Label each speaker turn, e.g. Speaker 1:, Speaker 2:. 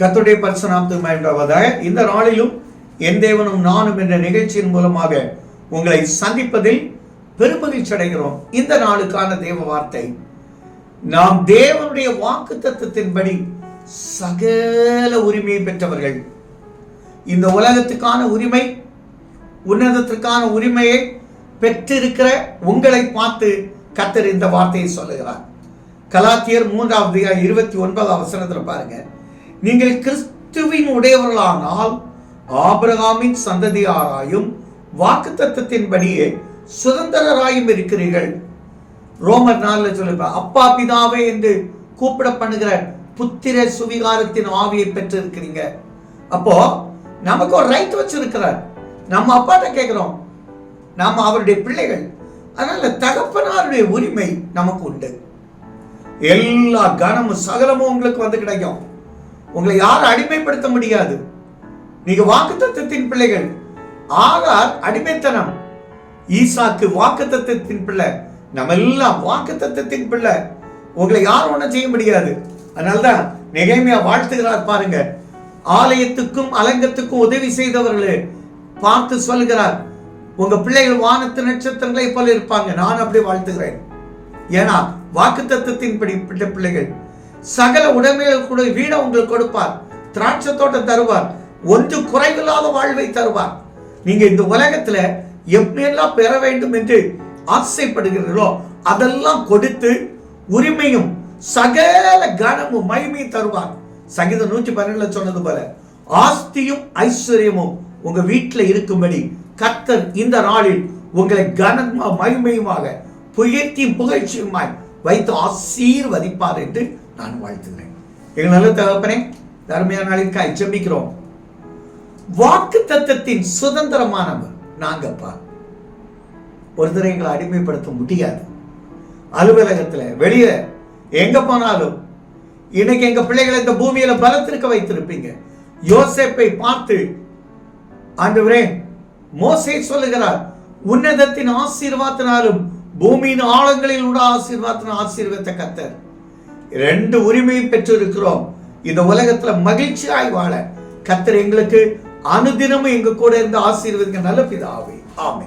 Speaker 1: கத்துடைய பரிசுநாமத்துவதாக இந்த நாளிலும் என் தேவனும் நானும் என்ற நிகழ்ச்சியின் மூலமாக உங்களை சந்திப்பதில் பெருமகிழ்ச்சி அடைகிறோம். இந்த நாளுக்கான தேவ வார்த்தை. நாம் தேவனுடைய வாக்கு தத்துவத்தின்படி சகல உரிமையை பெற்றவர்கள். இந்த உலகத்துக்கான உரிமை உன்னதத்திற்கான உரிமையை பெற்றிருக்கிற உங்களை பார்த்து கத்தர் இந்த வார்த்தையை சொல்லுகிறார். கலாத்தியர் மூன்றாவது இருபத்தி ஒன்பது அவசரத்தில் பாருங்கள் நீங்கள் கிறிஸ்துவின் உடையவர்களானால் ஆபிரகாமின் சந்ததியாராயும் வாக்கு தத்துவத்தின்படியே சுதந்திரராயும் இருக்கிறீர்கள். ரோமர் நாளில் சொல்லுப்ப அப்பா பிதாவே என்று கூப்பிட பண்ணுகிற புத்திர சுவிகாரத்தின் ஆவியை பெற்றிருக்கிறீங்க. அப்போ நமக்கு ஒரு ரைட் வச்சிருக்கிறார். நம்ம அப்பாட்ட கேட்கிறோம் நாம் அவருடைய பிள்ளைகள். அதனால தகப்பனாருடைய உரிமை நமக்கு உண்டு. எல்லா கனமும் சகலமும் உங்களுக்கு வந்து கிடைக்கும். உங்களை யாரும் அடிமைப்படுத்த முடியாது. நீங்க வாக்குத்தத்தின் பிள்ளைகள். ஆகார் அடிமைத்தனம். ஈசாக்கு வாக்குத்தத்தின் பிள்ளை. நம்ம எல்லாம் வாக்குத்தத்தின் பிள்ளை. உங்களை யாரும் ஒன்றும் செய்ய முடியாது. அதனால்தான் நெகைமையா வாழ்த்துகிறார் பாருங்க. ஆலயத்துக்கும் அலங்கத்துக்கும் உதவி செய்தவர்களே பார்த்து சொல்கிறார் உங்க பிள்ளைகள் வானத்து நட்சத்திரங்களை போல இருப்பாங்க. நான் அப்படி வாழ்த்துகிறேன். ஏன்னா வாக்கு தத்துவத்தின்படி பிள்ளை பிள்ளைகள். சகல உடைமைகள் கூட வீடை உங்களுக்கு கொடுப்பார். திராட்சை தோட்டம் தருவார். ஒன்று குறைவில்லாத வாழ்வை தருவார். நீங்க இந்த உலகத்துல எப்படியெல்லாம் பெற வேண்டும் என்று ஆசைப்படுகிறீர்களோ அதெல்லாம் கொடுத்து உரிமையும் சகல கனமும் மகிமையும் தருவார். சங்கீதம் நூற்றி பன்னெண்டுல சொன்னது போல ஆஸ்தியும் ஐஸ்வர்யமும் உங்க வீட்டில் இருக்கும்படி கர்த்தர் இந்த நாளில் உங்களை கனமா மகிமையுமாக புயர்த்தி புகழ்ச்சியுமாய் வைத்து ஆசீர்வதிப்பார் என்று நான் வாழ்த்துகிறேன். எங்கள் நல்ல தகப்பனே இந்த அருமையான நாளிற்காய் ஜெபிக்கிறோம். வாக்கு தத்தத்தின் சுதந்திரமானவர் நாங்கப்பா. ஒருத்தரை எங்களை அடிமைப்படுத்த முடியாது. அலுவலகத்தில் வெளியே எங்க போனாலும் இன்னைக்கு எங்க பிள்ளைகளை இந்த பூமியில பலத்திருக்க வைத்திருப்பீங்க. யோசேப்பை பார்த்து ஆண்டவரே மோசை சொல்லுகிறார் உன்னதத்தின் ஆசீர்வாதத்தினாலும் பூமியின் ஆழங்களில் உள்ள ஆசீர்வாதத்தின் ஆசீர்வத்தை கத்தர். ரெண்டு உரிமையை பெற்றிருக்கிறோம். இந்த உலகத்துல மகிழ்ச்சியாய் வாழ. கத்தர் எங்களுக்கு அனுதினமும் எங்க கூட இருந்து ஆசீர்வதிங்க. நல்ல பிதாவே. ஆமே